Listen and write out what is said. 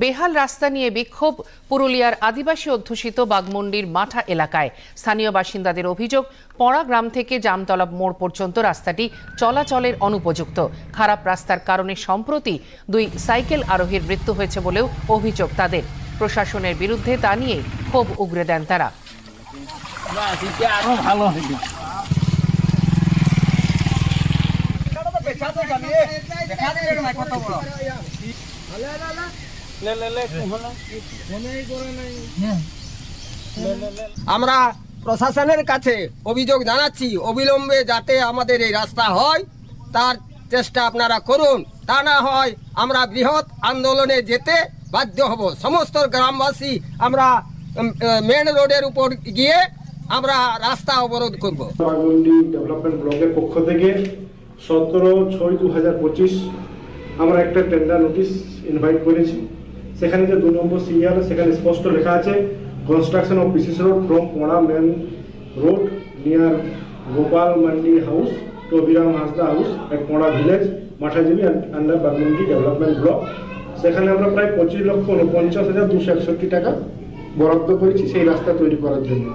বেহাল রাস্তা নিয়ে বিক্ষোভ পুরুলিয়ার আদিবাসী অধ্যুষিত বাগমন্ডির মাঠা এলাকায়। স্থানীয় বাসিন্দাদের অভিযোগ, পড়া গ্রাম থেকে জামতলা মোড় পর্যন্ত রাস্তাটি চলাচলের অনুপযুক্ত। খারাপ রাস্তার কারণে সম্প্রতি দুই সাইকেল আরোহীর মৃত্যু হয়েছে বলেও অভিযোগ তাদের। প্রশাসনের বিরুদ্ধে তা নিয়ে ক্ষোভ উগরে দেন তারা। ভালো আমরা প্রশাসনের কাছে অভিযোগ জানাচ্ছি অবিলম্বে যাতে আমাদের এই রাস্তা হয় তার চেষ্টা আপনারা করুন। তা না হয় আমরা বৃহৎ আন্দোলনে যেতে বাধ্য হব। সমস্ত গ্রামবাসী আমরা মেন রোডের উপর গিয়ে আমরা রাস্তা অবরোধ করব। ডেভেলপমেন্ট ব্লকের পক্ষ থেকে সতেরো ছয় দু হাজার পঁচিশ আমরা একটা টেন্ডার নোটিশ ইনভাইট করেছি। সেখানে যে দু নম্বর সিরিয়াল, সেখানে স্পষ্ট লেখা আছে construction of PCC road from Pora main road near Gopal Mandi house to Abhiram Hasda house at Pora village Mathajibi under Baghmundi development block সেখানে আমরা প্রায় পঁচিশ লক্ষ উনপঞ্চাশ হাজার দুশো একষট্টি টাকা বরাদ্দ করেছি সেই রাস্তা তৈরি করার জন্য।